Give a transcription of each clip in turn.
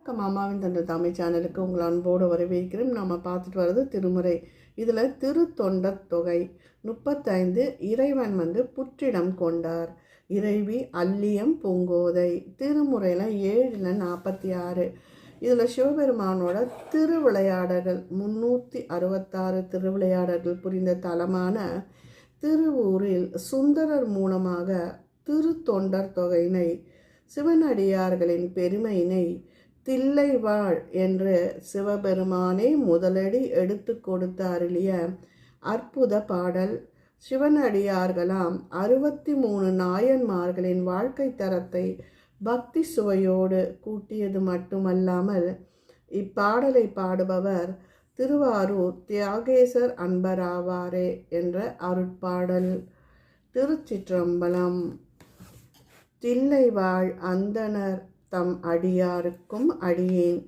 வணக்கம் அம்மாவின் தந்தை தாமை சேனலுக்கு உங்கள் அன்போடு வரவேற்கிறோம் நாம் பார்த்துட்டு வர்றது திருமுறை. இதில் திருத்தொண்டர் தொகை. முப்பத்தைந்து இறைவன் வந்து புற்றிடம் கொண்டார். இறைவி அல்லியம் பூங்கோதை. திருமுறையில் ஏழில் நாற்பத்தி ஆறு இதில் சிவபெருமானோட திருவிளையாடல்கள் முந்நூற்றி அறுபத்தாறு திருவிளையாடல்கள் புரிந்த தலமான திருவூரில் சுந்தரர் மூலமாக திருத்தொண்டர் தொகையினை சிவனடியார்களின் பெருமையினை தில்லைவாழ் என்று சிவபெருமானே முதலடி எடுத்து கொடுத்து அருளிய அற்புத பாடல். சிவனடியார்களாம் அறுபத்தி மூணு நாயன்மார்களின் வாழ்க்கை தரத்தை பக்தி சுவையோடு கூட்டியது மட்டுமல்லாமல் இப்பாடலை பாடுபவர் திருவாரூர் தியாகேசர் அன்பராவாரே என்ற அருட்பாடல். திருச்சிற்றம்பலம். தில்லைவாழ் அந்தணர் தம் அடியாருக்கும் அடியேன்.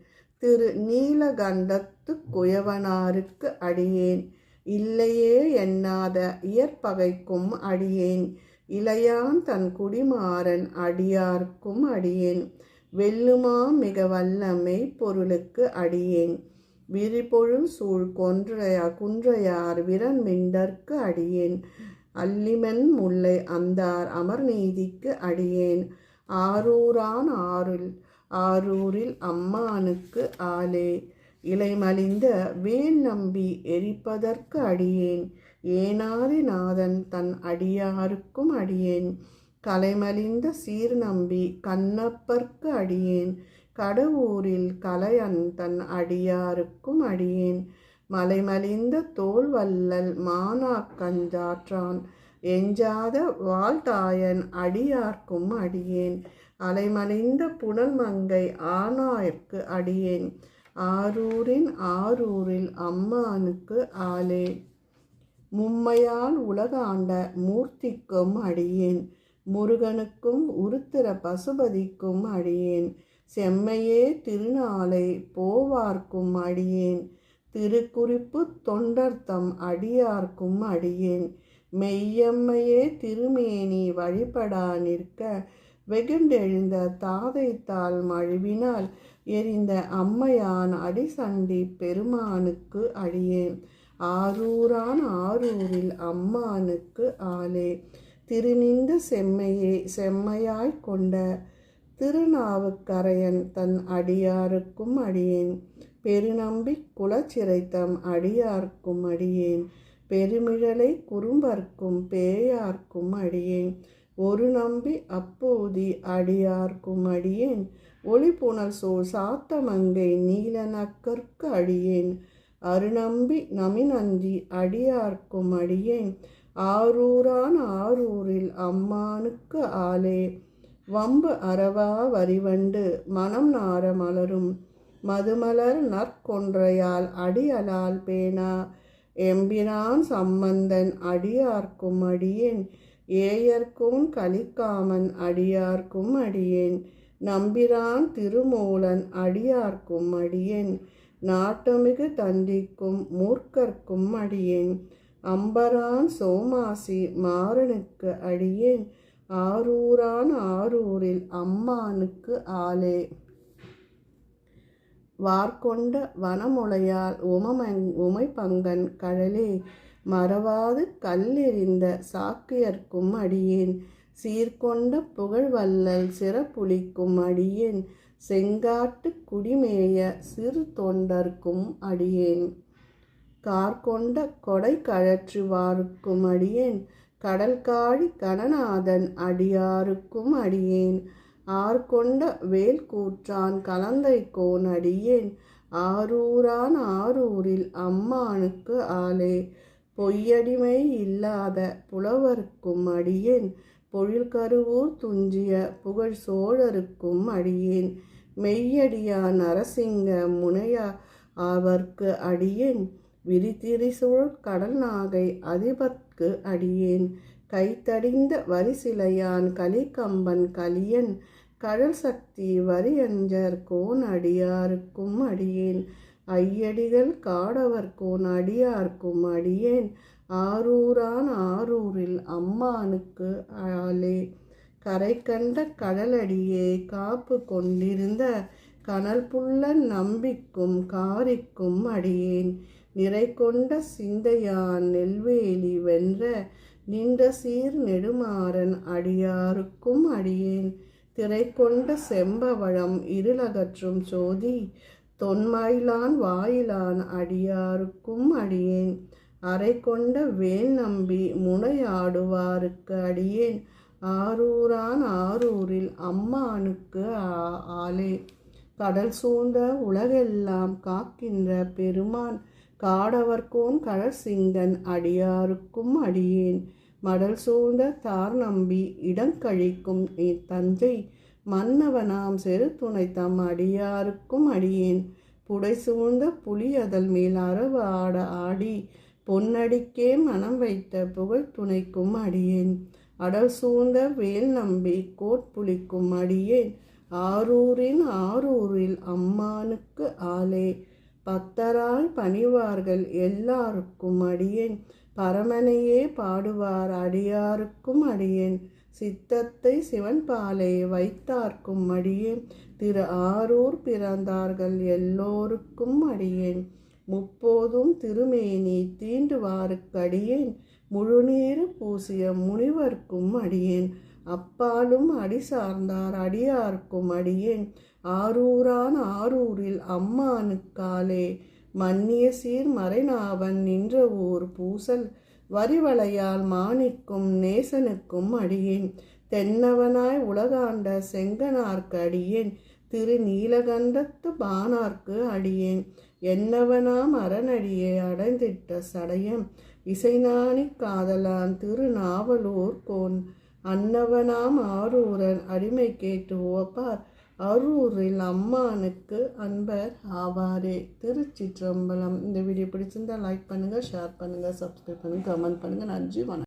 திரு நீலகண்டத்து குயவனாருக்கு அடியேன். இல்லையே எண்ணாத இயற்பகைக்கும் அடியேன். இளையான் தன் குடிமாறன் அடியார்க்கும் அடியேன். வெல்லுமா மிக வல்லமை பொருளுக்கு அடியேன். விரிபொழும் சூழ் கொன்றையா குன்றையார் விரன் மிண்டற்கு அடியேன். அல்லிமன் முல்லை அந்தார் அமர்நீதிக்கு அடியேன். ஆரூரான் ஆருள் ஆரூரில் அம்மானுக்கு ஆலே இலைமலிந்த வேல் நம்பி எரிப்பதற்கு அடியேன். ஏனாரி நாதன் தன் அடியாருக்கும் அடியேன். கலைமலிந்த சீர் நம்பி கண்ணப்பர்க்கு அடியேன். கடவுரில் கலையன் தன் அடியாருக்கும் அடியேன். மலைமலிந்த தோல் வல்லல் மானாக்கஞ்சாற்றான் எஞ்சாத வாழ்தாயன் அடியார்க்கும் அடியேன். அலைமலைந்த புனல் மங்கை ஆனாயிற்கு அடியேன். ஆரூரின் ஆரூரில் அம்மானுக்கு ஆலே மும்மையால் உலகாண்ட மூர்த்திக்கும் அடியேன். முருகனுக்கும் உருத்திர பசுபதிக்கும் அடியேன். செம்மையே திருநாளை போவார்க்கும் அடியேன். திருக்குறிப்பு தொண்டர்த்தம் அடியார்க்கும் அடியேன். மெய்யம்மையே திருமேனி வழிபடா நிற்க. வெகுண்டெழுந்த தாதைத்தால் மழுவினால் எரிந்த அம்மையான் அடிசண்டி பெருமானுக்கு அடியேன். ஆரூரான் ஆரூரில் அம்மானுக்கு ஆலே திருநின்ற செம்மையே செம்மையாய் கொண்ட திருநாவுக்கரையன் தன் அடியாருக்கும் அடியேன். பெருநம்பி குலச்சிறைத்தம் அடியார்க்கும் அடியேன். பெருமிழலை குறும்பர்க்கும் பேயார்க்கும் அடியேன். ஒரு நம்பி அப்போதி அடியார்க்கும் அடியேன். ஒளிபுணல் சோல் சாத்தமங்கை நீலநக்கற்கு அடியேன். அருநம்பி நமிநந்தி அடியார்க்கும் அடியேன். ஆரூரான் ஆரூரில் அம்மானுக்கு ஆலே வம்பு அறவா வரிவண்டு மனம் நார மலரும். மதுமலர் நற்கொன்றையால் அடியலால் பேனா எம்பிரான் சம்பந்தன் அடியார்க்கும் அடியேன் ஏயர்க்கும் கலிக்காமன் அடியார்க்கும் அடியேன் நம்பிரான் திருமூலன் அடியார்க்கும் அடியேன் நாட்டமிகு தண்டிக்கும் மூர்க்கர்க்கும் அடியேன் அம்பரான் சோமாசி மாறனுக்கு அடியேன் ஆரூரான் ஆரூரில் அம்மானுக்கு ஆலே வார்கொண்ட வனமுலையால் உமமங் உமைப்பங்கன் கழலே மறவாது கல்லெறிந்த சாக்கியர்க்கும் அடியேன். சீர்கொண்ட புகழ்வல்லல் சிறப்புலிக்கும் அடியேன். செங்காட்டு குடிமேய சிறு தொண்டர்க்கும் அடியேன். கார்கொண்ட கொடை கழற்றுவாருக்கும் அடியேன். கடல்காழி கணநாதன் அடியாருக்கும் அடியேன். ஆர்கொண்ட வேல் கூற்றான் கலந்தை கோன் அடியேன் ஆரூரான் ஆரூரில் அம்மானுக்கு ஆலே பொய்யடிமை இல்லாத புலவர்க்கும் அடியேன். பொழில்கருவூர் துஞ்சிய புகழ் சோழருக்கும் அடியேன். மெய்யடியா நரசிங்க முனையா அவர்க்கு அடியேன். விரிதிரிசூழ் கடல் நாகை அதிபர்க்கு அடியேன். கைத்தடிந்த வரிசிலையான் கலிகம்பன் கலியன். கடல் சக்தி வரியஞ்சர் கோன் அடியாருக்கும் அடியேன். ஐயடிகள் காடவர் கோன் அடியார்க்கும் அடியேன். ஆரூரான் ஆரூரில் அம்மானுக்கு ஆளே. கரை கண்ட கடலடியே காப்பு கொண்டிருந்த கனல் புள்ள நம்பிக்கும் காரிக்கும் அடியேன். நிறை கொண்ட சிந்தையான் நெல்வேலி வென்ற நின்ற சீர் நெடுமாறன் அடியாருக்கும் அடியேன். திரை கொண்ட செம்பவழம் இருளகற்றும் சோதி தொன்மயிலான் வாயிலான் அடியாருக்கும் அடியேன். அறை கொண்ட வேல் நம்பி முனையாடுவாருக்கு அடியேன். ஆரூரான் ஆரூரில் அம்மானுக்கு ஆ- ஆலே கடல் சூழ்ந்த உலகெல்லாம் காக்கின்ற பெருமான் காடவர்கோன் கடற்சிங்கன் அடியாருக்கும் அடியேன். மடல் சூழ்ந்த தார் நம்பி இடங்கழிக்கும் தஞ்சை மன்னவனாம் செரு துணை தம் அடியாருக்கும் அடியேன். புடை சூழ்ந்த புலி அதல் மேல் அரவு ஆட ஆடி பொன்னடிக்கே மனம் வைத்த புகழ் துணைக்கும் அடியேன். அடல் சூழ்ந்த வேல் நம்பி கோட்புலிக்கும் அடியேன். ஆரூரின் ஆரூரில் அம்மானுக்கு ஆலே பத்தராய் பணிவார்கள் எல்லாருக்கும் அடியேன். பரமனையே பாடுவார் அடியாருக்கும் அடியேன். சித்தத்தை சிவன் பாலே வைத்தார்க்கும் அடியேன். திரு ஆரூர் பிறந்தார்கள் எல்லோருக்கும் அடியேன். முப்போதும் திருமேனி தீண்டுவாருக்கடியேன் முழுநீரு பூசிய முனிவர்க்கும் அடியேன். அப்பாலும் அடி சார்ந்தார் அடியார்க்கும் அடியேன். ஆரூரான் ஆரூரில் அம்மானுக்காலே மன்னிய சீர் மறைநாவன் நின்ற ஊர் பூசல் வரிவளையால் மாணிக்கும் நேசனுக்கும் அடியேன். தென்னவனாய் உலகாண்ட செங்கனார்க்கு அடியேன். திரு நீலகண்டத்து பானார்க்கு அடியேன். என்னவனாம் அரணடியை அடைந்திட்ட சடையம். இசைநாணி காதலான் திருநாவலூர் கோன் அன்னவனாம் ஆரூரன் அடிமை கேட்டு ஓப்பார். அரூரில் அம்மானுக்கு அன்பர் ஆவாரே. திருச்சிற்றம்பலம். இந்த வீடியோ பிடிச்சிருந்தா லைக் பண்ணுங்கள் ஷேர் பண்ணுங்கள் சப்ஸ்கிரைப் பண்ணுங்கள் கமெண்ட் பண்ணுங்கள் நன்றி வணக்கம்.